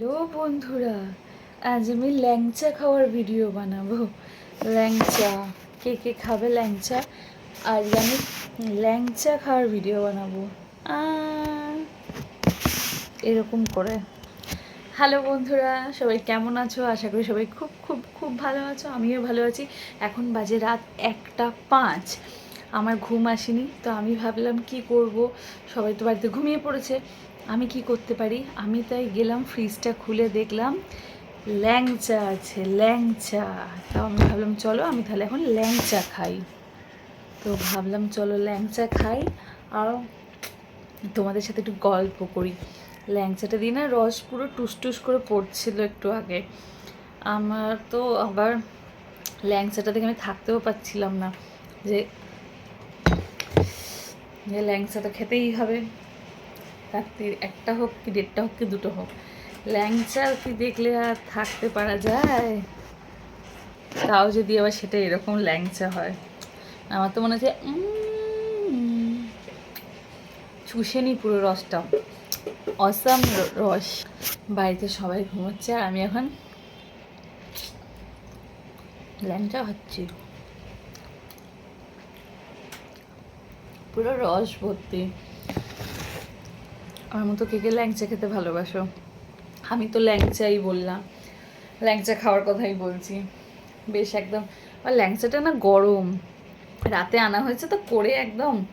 Hello বন্ধুরা, আজ আমি ল্যাংচা খাওয়ার ভিডিও বানাবো। ল্যাংচা, কে কে খাবে ল্যাংচা? আজ আমি ল্যাংচা খাওয়ার ভিডিও বানাবো। এরকম করে। হ্যালো বন্ধুরা, সবাই কেমন আছো? আশা করি সবাই খুব খুব খুব ভালো আছো, আমিও ভালো আছি। এখন বাজে রাত একটা পাঁচ, আমার ঘুম আসেনি, তো আমি ভাবলাম কি করব? সবাই তো বাড়িতে ঘুমিয়ে পড়েছে। আমি কি করতে পারি? আমি তাই গেলাম ফ্রিজটা খুলে দেখলাম, ল্যাংচা আছে, ল্যাংচা। তাও আমি ভাবলাম, চলো আমি তাহলে এখন ল্যাংচা খাই। তো ভাবলাম, চলো ল্যাংচা খাই। আর তোমাদের সাথে একটু গল্প করি। ল্যাংচাটা দিয়ে না রস পুরো টুসটুস করে পড়ছিল একটু আগে। আমার তো আবার ল্যাংচাটা দেখে আমি থাকতেও পারছিলাম না যে ল্যাংচাটা খেতেই হবে। রাত্রির একটা হোক কি দেড়টা হোক কি দুটো হোক। ল্যাংচা কি দেখলে আর থাকতে পারা যায়? তাও যদি আবার সেটা এরকম ল্যাংচা হয়। আমার তো মনে হচ্ছে চুষে নি পুরো রসটা অসাম রস। বাড়িতে সবাই ঘুমোচ্ছে আর আমি এখন ল্যাংচা খাচ্ছি। পুরো রস ভর্তি। আমার মতো কে কে ল্যাংচা খেতে ভালোবাসো? আমি তো ল্যাংচাই বললাম। ল্যাংচা খাওয়ার কথাই বলছি। বেশ একদম, আর ল্যাংচাটা না গরম। রাতে আনা হয়েছে তো করে একদম,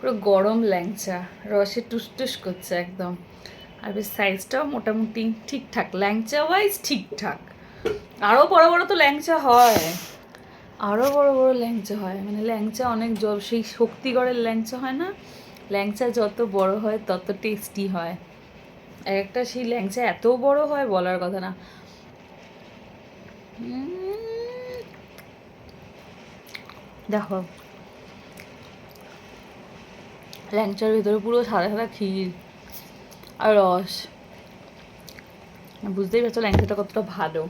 পুরো গরম ল্যাংচা। রসে টুসটুস করছে একদম। আর বেশ সাইজটাও মোটামুটি ঠিকঠাক। ল্যাংচা ওয়াইজ ঠিকঠাক। আরও বড় বড় তো ল্যাংচা হয়। আরও বড় বড় ল্যাংচা হয়। মানে ল্যাংচা অনেক জ- সেই শক্তিগড়ের ল্যাংচা হয় না? ল্যাংচা যত বড় হয়, তত টেস্টি হয়। এক একটা সেই ল্যাংচা এত বড় হয় বলার কথা না। দেখো। ল্যাংচার ভেতরে পুরো সাদা সাদা ক্ষীর আর রস। বুঝতেই পারছ ল্যাংচাটা কতটা ভালো।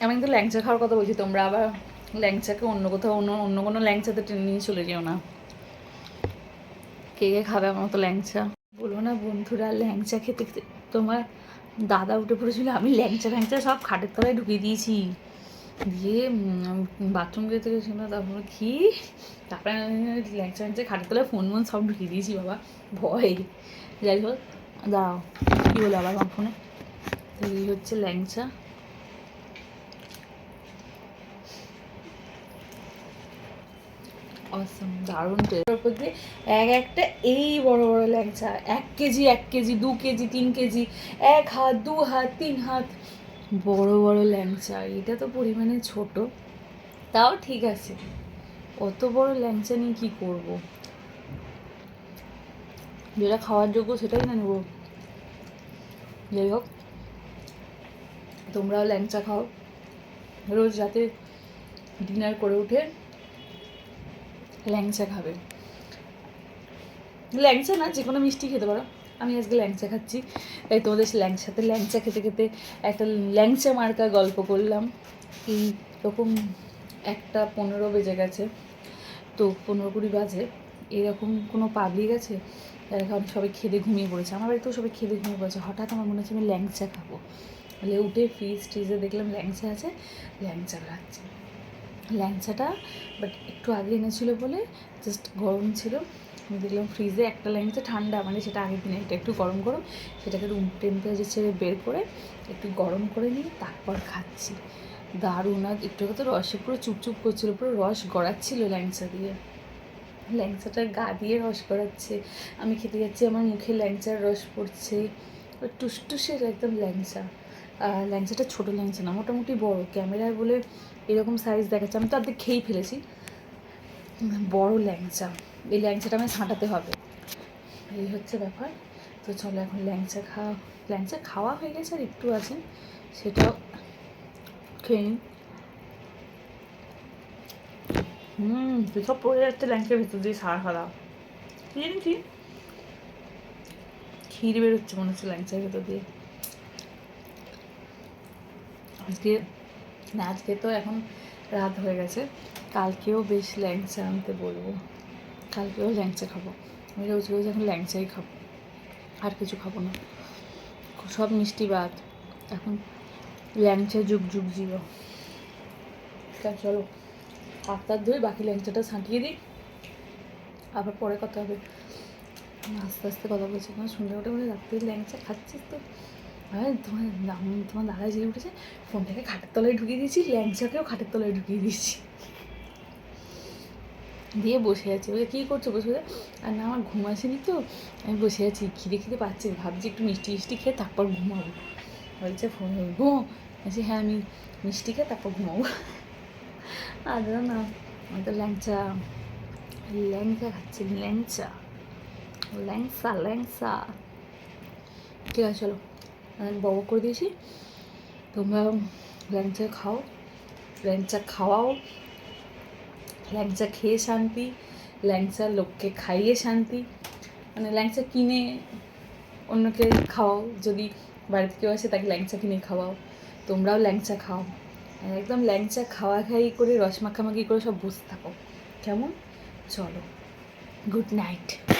আমি কিন্তু ল্যাংচা খাওয়ার কথা বলছি, তোমরা আবার ল্যাংচাকে অন্য কোথাও, অন্য অন্য কোনো ল্যাংচাতে টেনে নিয়ে চলে যেও না। কে কে খাবে আমার মতো ল্যাংচা? বলো না বন্ধুরা, ল্যাংচা খেতে খেতে তোমার দাদা উঠে পড়েছিল, আমি ল্যাংচা ফ্যাংচা সব খাটের তলায় ঢুকিয়ে দিয়েছি। দিয়ে বাথরুম যেতে গেছি না তারপরে কি? তারপরে ল্যাংচা ফ্যাংচা খাটের তলায় ফোন মন সব ঢুকিয়ে দিয়েছি, বাবা। ভয়। যাই হোক, দাঁড়াও। কী বলে আবার ফোনে এই হচ্ছে ল্যাংচা। অসম দারুণ টেস্ট দিয়ে এক একটা এই বড় বড় ল্যাংচা, এক কেজি এক কেজি, দু কেজি, তিন কেজি, এক হাত, দু হাত, তিন হাত। বড় বড় ল্যাংচা, এটা তো পরিমাণে ছোট। তাও ঠিক আছে। অত বড় ল্যাংচা নিয়ে কী করব? যেটা খাওয়ার যোগ্য সেটাই না নেব। যাই হোক, তোমরাও ল্যাংচা খাও। রোজ রাতে ডিনার করে উঠে ল্যাংচা খাবে। ল্যাংচা না, যে কোনো মিষ্টি খেতে পারো। আমি আজকে ল্যাংচা খাচ্ছি, তাই তোমাদের ল্যাংচাতে ল্যাংচা খেতে খেতে একটা ল্যাংচা মার্কা গল্প করলাম। এই রকম একটা পনেরো বেজে গেছে, তো পনেরো কুড়ি বাজে। এরকম কোনো পাবলিক আছে? যারা এখন সবাই খেতে ঘুমিয়ে পড়েছে। আমার বাড়িতেও সবাই খেতে ঘুমিয়ে পড়েছে। হঠাৎ আমার মনে হচ্ছে আমি ল্যাংচা খাব। তাহলে উঠে ফ্রিজ ট্রিজে দেখলাম ল্যাংচা আছে, ল্যাংচা খাচ্ছি। ল্যাংচাটা বাট একটু আগে এনেছিল বলে জাস্ট গরম ছিল। আমি দেখলাম ফ্রিজে একটা ল্যাংচা, ঠান্ডা মানে সেটা আগের দিনে এটা একটু গরম গরম সেটাকে রুম টেম্পারেচার ছেড়ে বের করে একটু গরম করে নিয়ে তারপর খাচ্ছি। দারুণ, আর একটু তো রসে পুরো চুপচুপ করছিল, পুরো রস গড়াচ্ছিল ল্যাংচা দিয়ে। ল্যাংচাটার গা দিয়ে রস গড়াচ্ছে। আমি খেতে যাচ্ছি, আমার মুখে ল্যাংচার রস পড়ছে। টুসটুসের একদম ল্যাংচা। ল্যাংচাটা ছোটো ল্যাংচা না, মোটামুটি বড়। ক্যামেরায় বলে এরকম সাইজ দেখাচ্ছে। আমি তো অর্ধেক খেয়েই ফেলেছি। বড় ল্যাংচা এই ল্যাংচাটা আমি ছাঁটাতে হবে। এই হচ্ছে ব্যাপার। তো চলো এখন ল্যাংচা খাওয়া ল্যাংচা খাওয়া হয়ে গেছে আর একটু আছে। সেটাও খেয়ে নিই। হুম সব পড়ে যাচ্ছে ল্যাংচার ভিতর দিয়ে, সার সারা। কি জানি কি? ক্ষীর বেরোচ্ছে মনে হচ্ছে ল্যাংচার ভেতর দিয়ে। আজকে আজকে তো এখন রাত হয়ে গেছে। কালকেও বেশ ল্যাংচা আনতে বলব। কালকেও ল্যাংচা খাব। আমি রোজ রোজ এখন ল্যাংচাই খাব। আর কিছু খাব না। সব মিষ্টি বাদ এখন ল্যাংচা যুগ যুগ জিরো। চলো তাত ধুয়ে বাকি ল্যাংচাটা ছাঁটিয়ে দিই। আবার পরে কথা হবে। আস্তে আস্তে কথা বলছি। এখন শুনলে ওটা বলে রাত্রে ল্যাংচা খাচ্ছিস তো তোমার তোমার দাদা জেগে উঠেছে, ফোনটাকে খাটের তলায় ঢুকিয়ে দিয়েছি, ল্যাংচাকেও খাটের তলায় ঢুকিয়ে দিয়েছি। দিয়ে বসে আছি। বলে, কী করছ বসে বসে? আর না, আমার ঘুম আসেনি তো। আমি বসে আছি, খিদে খিদে পাচ্ছি, ভাবছি একটু মিষ্টি মিষ্টি খেয়ে তারপর ঘুমাবো। বলছে, ফোন ঘুমো। বলছি হ্যাঁ আমি মিষ্টি খেয়ে তারপর ঘুমাবো। আর না, আমি তো ল্যাংচা ল্যাংচা খাচ্ছি, ল্যাংচা। ল্যাংসা ল্যাংসা ঠিক আছে, চলো। আমি বড় করে দিয়েছি। তোমরা ল্যাংচা খাও, ল্যাংচা খাওয়াও, ল্যাংচা খেয়ে শান্তি, ল্যাংচা লোককে খাইয়ে শান্তি। মানে ল্যাংচা কিনে অন্যকে খাওয়াও, যদি বাড়িতে কেউ আসে তাকে ল্যাংচা কিনে খাওয়াও। তোমরাও ল্যাংচা খাও। একদম ল্যাংচা খাওয়া খাই করে, রস মাখামাখি করে সব বসে থাকো। কেমন? চলো গুড নাইট